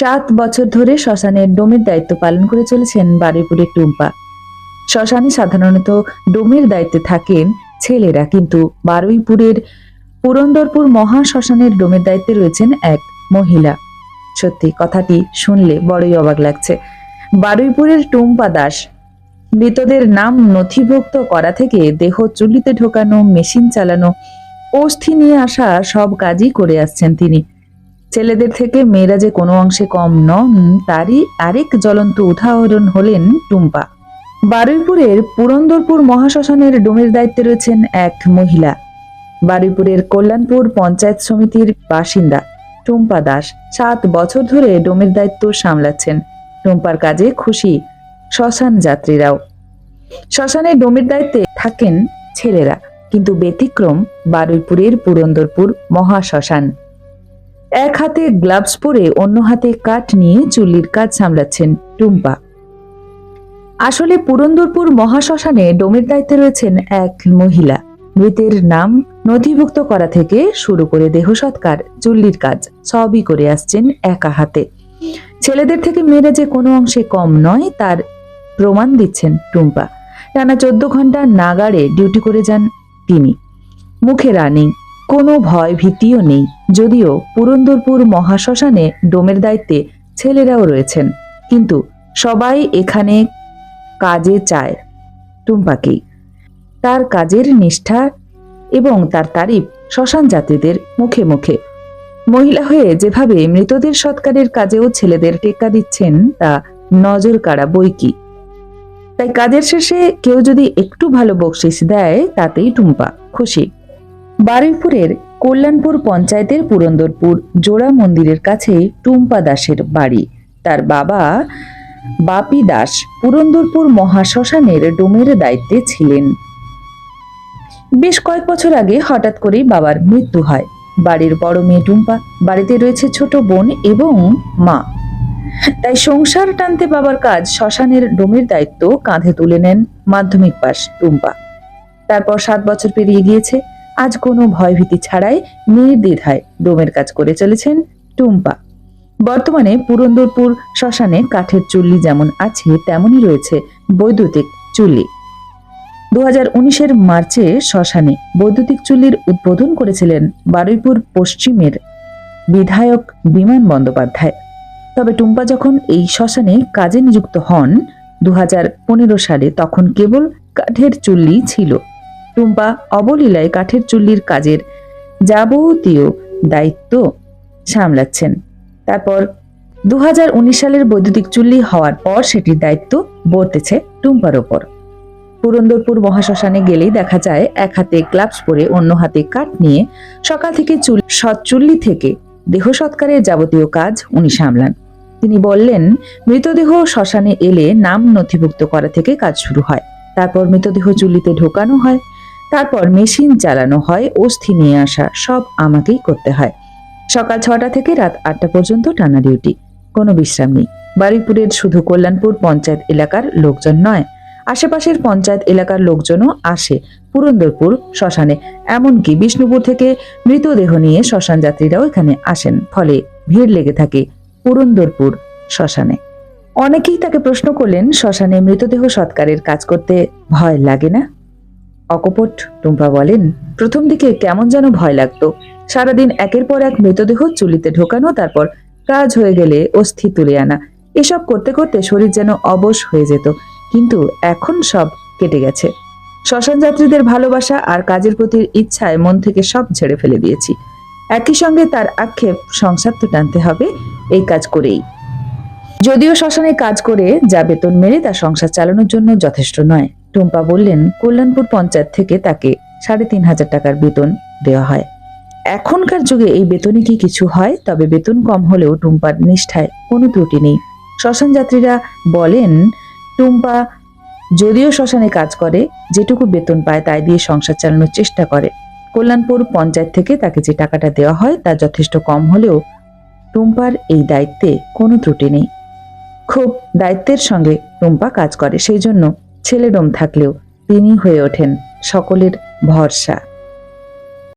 সাত বছর ধরে শ্মশানের ডোমের দায়িত্ব পালন করে চলেছেন বারুইপুরের টুম্পা। শ্মশানে সাধারণত ডোমের দায়িত্বে থাকেন ছেলেরা, কিন্তু বারুইপুরের পুরন্দরপুর মহা শ্মশানের ডোমের দায়িত্বে রয়েছেন এক মহিলা। সত্যি, কথাটি শুনলে বড়ই অবাক লাগছে। বারুইপুরের টুম্পা দাস, মৃতদের নাম নথিভুক্ত করা থেকে দেহ চুল্লিতে ঢোকানো, মেশিন চালানো, অস্থি নিয়ে আসা সব কাজই করে আসছেন তিনি। ছেলেদের থেকে মেয়েরা যে কোনো অংশে কম নন, তারই আরেক জ্বলন্ত উদাহরণ হলেন টুম্পা। বারুইপুরের পুরন্দরপুর মহাশ্মশানের ডোমের দায়িত্বে রয়েছেন এক মহিলা। বারুইপুরের কল্যাণপুর পঞ্চায়েত সমিতির বাসিন্দা টুম্পা দাস সাত বছর ধরে ডোমের দায়িত্ব সামলাচ্ছেন। টুম্পার কাজে খুশি শ্মশান যাত্রীরাও। শ্মশানে ডোমের দায়িত্বে থাকেন ছেলেরা, কিন্তু ব্যতিক্রম বারুইপুরের পুরন্দরপুর মহাশ্মশান। এক হাতে গ্লাভস পরে অন্য হাতে কাঠ নিয়ে চুল্লির কাজ সামলাচ্ছেন টুম্পা। আসলে পুরন্দরপুর মহাশ্মশানে ডোমের দায়িত্বে রয়েছেন এক মহিলা। মৃতের নাম নথিভুক্ত করা থেকে শুরু করে দেহ সৎকার, চুল্লির কাজ সবই করে আসছেন একা হাতে। ছেলেদের থেকে মেয়েরা যে কোনো অংশে কম নয়, তার প্রমাণ দিচ্ছেন টুম্পা। টানা চোদ্দ ঘণ্টা নাগাড়ে ডিউটি করে যান তিনি। মুখে রানি কোনো ভয় ভীতিও নেই, যদিও পুরন্দরপুর মহাশ্মশানে ডোমের দায়িত্বে ছেলেরাও রয়েছেন। কিন্তু সবাই এখানে কাজে চায় টুম্পাকেই। তার কাজের নিষ্ঠা এবং তার তারিফ শ্মশান জাতিদের মুখে মুখে। মহিলা হয়ে যেভাবে মৃতদের সৎকারের কাজেও ছেলেদের টেক্কা দিচ্ছেন, তা নজর কাড়া বই কি? তাই কাজের শেষে কেউ যদি একটু ভালো বকশিস দেয়, তাতেই টুম্পা খুশি। বারুইপুরের কল্যাণপুর পঞ্চায়েতের পুরন্দরপুর জোড়া মন্দিরের কাছে টুম্পা দাসের বাড়ি। তার বাবা বাপি দাস পুরন্দরপুর মহাশ্মশানের ডোমের দায়িত্বে ছিলেন। বেশ কয়েক বছর আগে হঠাৎ করেই বাবার মৃত্যু হয়। বাড়ির বড় মেয়ে টুম্পা বাড়িতে রয়েছে ছোট বোন এবং মা। তাই সংসার টানতে বাবার কাজ শ্মশানের ডোমের দায়িত্ব কাঁধে তুলে নেন মাধ্যমিক পাশ টুম্পা। তারপর সাত বছর পেরিয়ে গিয়েছে। আজ কোনো ভয়ভীতি ছাড়াই নির্দ্বিধায় ডোমের কাজ করে চলেছেন টুম্পা। বর্তমানে পুরন্দরপুর শ্মশানে কাঠের চুল্লি যেমন আছে, তেমনই রয়েছে বৈদ্যুতিক চুল্লি। দু হাজার উনিশের মার্চে শ্মশানে বৈদ্যুতিক চুল্লির উদ্বোধন করেছিলেন বারুইপুর পশ্চিমের বিধায়ক বিমান বন্দ্যোপাধ্যায়। তবে টুম্পা যখন এই শ্মশানে কাজে নিযুক্ত হন দু হাজার পনেরো সালে তখন কেবল কাঠের চুল্লি ছিল। টুম্পা অবলীলায় কাঠের চুল্লির কাজের যাবতীয় দায়িত্ব সামলাচ্ছেন। তারপর দু সালের বৈদ্যুতিক চুল্লি হওয়ার পর সেটির দায়িত্ব বর্তেছে টুম্পার ওপর। পুরন্দরপুর মহাশ্মশানে গেলেই দেখা যায়, এক হাতে গ্লাভস পরে অন্য হাতে কাঠ নিয়ে সকাল থেকে চুল সৎ চুল্লি থেকে দেহ সৎকারের যাবতীয় কাজ উনি সামলান। তিনি বললেন, মৃতদেহ শ্মশানে এলে নাম নথিভুক্ত করা থেকে কাজ শুরু হয়। তারপর মৃতদেহ চুল্লিতে ঢোকানো হয়। তারপর মেশিন চালানো হয়, অস্থি নিয়ে আসা, সব আমাকেই করতে হয়। সকাল ছটা থেকে রাত আটটা পর্যন্ত টানা ডিউটি, কোনো বিশ্রাম নেই। বারুইপুরের শুধু কল্যাণপুর পঞ্চায়েত এলাকার লোকজন নয়, আশেপাশের পঞ্চায়েত এলাকার লোকজনও আসে পুরন্দরপুর শ্মশানে। এমনকি বিষ্ণুপুর থেকে মৃতদেহ নিয়ে শ্মশান যাত্রীরাও এখানে আসেন, ফলে ভিড় লেগে থাকে পুরন্দরপুর শ্মশানে। অনেকেই তাকে প্রশ্ন করলেন, শ্মশানে মৃতদেহ সৎকারের কাজ করতে ভয় লাগে না? অকপট, টুম্পা বলেন, প্রথম দিকে কেমন যেন ভয় লাগতো। সারাদিন একের পর এক মৃতদেহ চুলিতে ঢোকানো, তারপর কাজ হয়ে গেলে অস্থি তুলে আনা। এসব করতে করতে শরীর যেন অবশ হয়ে যেত। কিন্তু এখন সব কেটে গেছে। শ্মশান যাত্রীদের ভালোবাসা আর কাজের প্রতি ইচ্ছায় মন থেকে সব ঝেড়ে ফেলে দিয়েছি। একই সঙ্গে তার আক্ষেপ, সংসার তো টানতে হবে, এই কাজ করেই। যদিও শ্মশানে কাজ করে যা বেতন মেরে তা সংসার চালানোর জন্য যথেষ্ট নয়। টুম্পা বললেন, কল্যাণপুর পঞ্চায়েত থেকে তাকে সাড়ে তিন হাজার টাকার বেতন দেওয়া হয়। এখনকার যুগে এই বেতনে কি কিছু হয়? তবে বেতন কম হলেও টুম্পার নিষ্ঠায় কোনো ত্রুটি নেই। শ্মশান যাত্রীরা বলেন, টুম্পা যদিও শ্মশানে কাজ করে, যেটুকু বেতন পায় তাই দিয়ে সংসার চালানোর চেষ্টা করে। কল্যাণপুর পঞ্চায়েত থেকে তাকে যে টাকাটা দেওয়া হয় তা যথেষ্ট কম হলেও টুম্পার এই দায়িত্বে কোনো ত্রুটি নেই। খুব দায়িত্বের সঙ্গে টুম্পা কাজ করে, সেই জন্য ছেলেডোম থাকলেও তিনি হয়ে ওঠেন সকলের ভরসা।